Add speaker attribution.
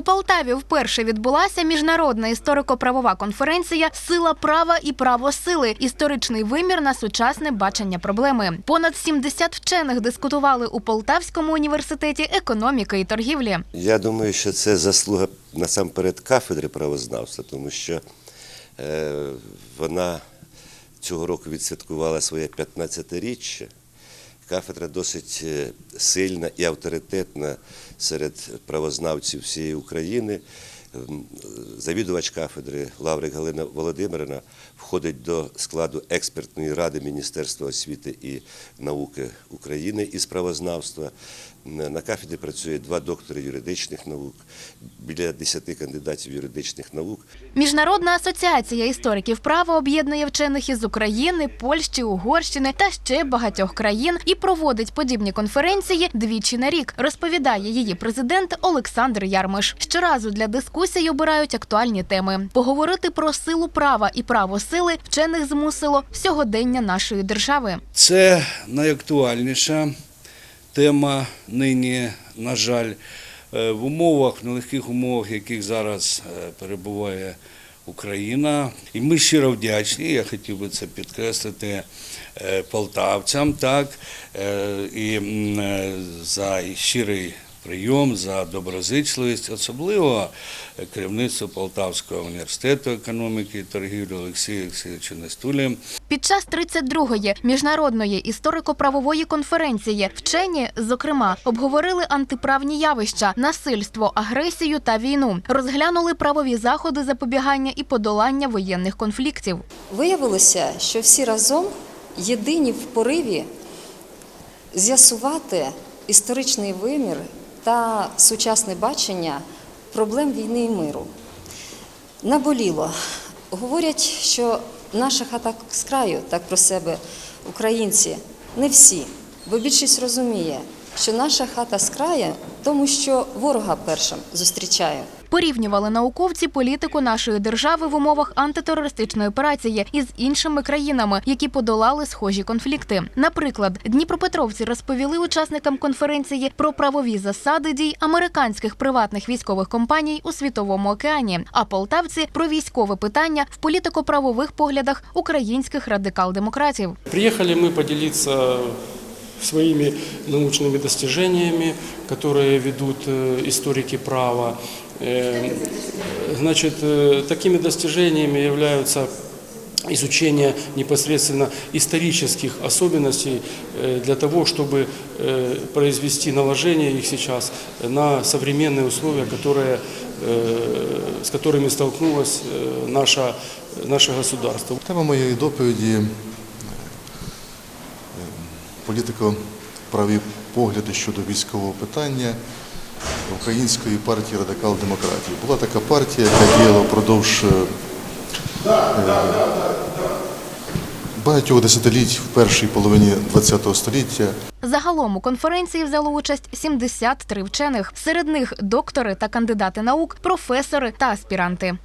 Speaker 1: У Полтаві вперше відбулася міжнародна історико-правова конференція Сила права і право сили. Історичний вимір на сучасне бачення проблеми. Понад 70 вчених дискутували у Полтавському університеті економіки і торгівлі.
Speaker 2: Я думаю, що це заслуга насамперед кафедри правознавства, тому що е, вона цього року відсвяткувала своє 15-річчя. Кафедра досить е, сильна і авторитетна серед правознавців всієї України. Завідувач кафедри Лаврик Галина Володимирівна входить до складу експертної ради Міністерства освіти і науки України із правознавства. На кафедрі працює два доктори юридичних наук, біля 10 кандидатів юридичних наук.
Speaker 1: Міжнародна асоціація істориків права об'єднує вчених із України, Польщі, Угорщини та ще багатьох країн і проводить подібні конференції двічі на рік. Розповідає її президент Олександр Ярмиш. Щоразу для дискусій обирають актуальні теми. Поговорити про силу права і право сили вчених змусило сьогодення нашої держави.
Speaker 3: Це найактуальніша тема нині, на жаль, Е, в умовах, нелегких умовах, в яких зараз е, перебуває Україна. І ми щиро вдячні, я хотів би це підкреслити е, полтавцям, так, і за щирий прийом, за доброзичливість, особливо керівництво Полтавського університету економіки і торгівлі Олексія Олексійовича Нестулі.
Speaker 1: Під час 32-ї міжнародної історико-правової конференції вчені, зокрема, обговорили антиправні явища, насильство, агресію та війну, розглянули правові заходи запобігання і подолання воєнних конфліктів.
Speaker 4: Виявилося, що всі разом єдині в пориві з'ясувати історичний вимір та сучасне бачення проблем війни і миру. Наболіло. Говорять, що наша хата з краю, так про себе українці, не всі, бо більшість розуміє, що наша хата з краю, тому що ворога першим зустрічає.
Speaker 1: Порівнювали науковці політику нашої держави в умовах антитерористичної операції із іншими країнами, які подолали схожі конфлікти. Наприклад, дніпропетровці розповіли учасникам конференції про правові засади дій американських приватних військових компаній у світовому океані, а полтавці про військове питання в політико-правових поглядах українських радикал-демократів.
Speaker 5: Приехали мы поделиться своими научными достижениями, которые ведут э, историки права. Э, Значит, э, такими достижениями являются изучение непосредственно исторических особенностей э, для того, чтобы э, произвести наложение их сейчас на современные условия, которые, э, с которыми столкнулось э, наша, наше государство.
Speaker 6: Тема моєї доповіді е, політико-праві погляди щодо військового питання Української партії радикал-демократії. Була така партія, яка діяла впродовж е, багатьох десятиліть в першій половині ХХ століття.
Speaker 1: Загалом у конференції взяло участь 73 вчених. Серед них доктори та кандидати наук, професори та аспіранти.